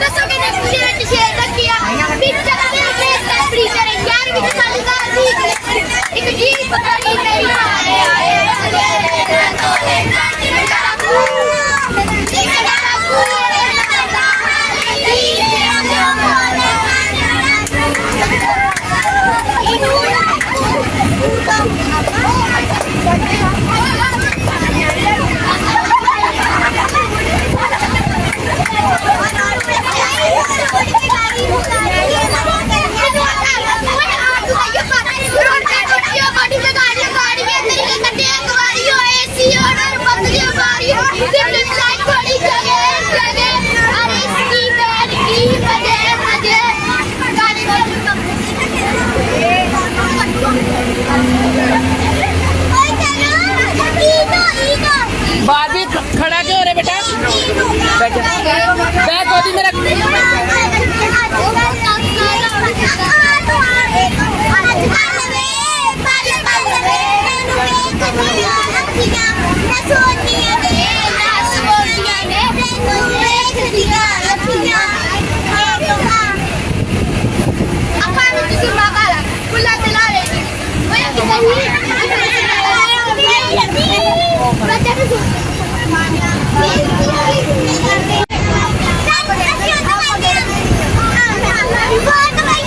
ਦੱਸੋ ਕਿਹਨੇ ਪੁੱਛਿਆ 哎呀！做你。